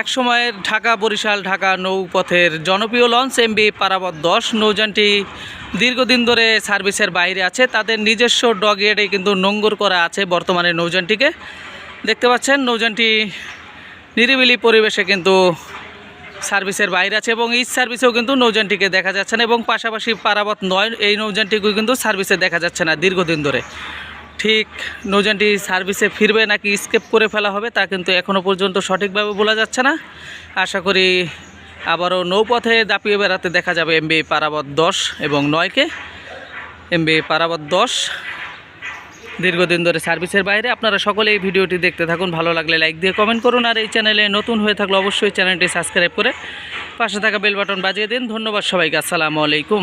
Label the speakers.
Speaker 1: এক সময়ের ঢাকা, বরিশাল, ঢাকা নৌপথের জনপ্রিয় লঞ্চ এমবি পারাবত দশ। নৌযানটি দীর্ঘদিন ধরে সার্ভিসের বাইরে আছে। তাদের নিজস্ব ডগেটে কিন্তু নোঙ্গর করা আছে বর্তমানে নৌযানটিকে। দেখতে পাচ্ছেন, নৌযানটি নিরিবিলি পরিবেশে কিন্তু সার্ভিসের বাইরে আছে এবং এই সার্ভিসেও কিন্তু নৌযানটিকে দেখা যাচ্ছে না এবং পাশাপাশি পারাবত নয়, এই নৌযানটিকেও কিন্তু সার্ভিসে দেখা যাচ্ছে না দীর্ঘদিন ধরে। ঠিক নৌযানটি সার্ভিসে ফিরবে নাকি স্কেপ করে ফেলা হবে তা কিন্তু এখনও পর্যন্ত সঠিকভাবে বলা যাচ্ছে না। আশা করি আবারও নৌপথে দাপিয়ে বেড়াতে দেখা যাবে এমবি পারাবত দশ এবং নয়কে। এমবি পারাবত দশ, দীর্ঘদিন ধরে সার্ভিসের বাইরে। আপনারা সকলে এই ভিডিওটি দেখতে থাকুন, ভালো লাগলে লাইক দিয়ে কমেন্ট করুন আর এই চ্যানেলে নতুন হয়ে থাকলে অবশ্যই চ্যানেলটি সাবস্ক্রাইব করে পাশে থাকা বেল বাটন বাজিয়ে দিন। ধন্যবাদ সবাইকে, আসসালামু আলাইকুম।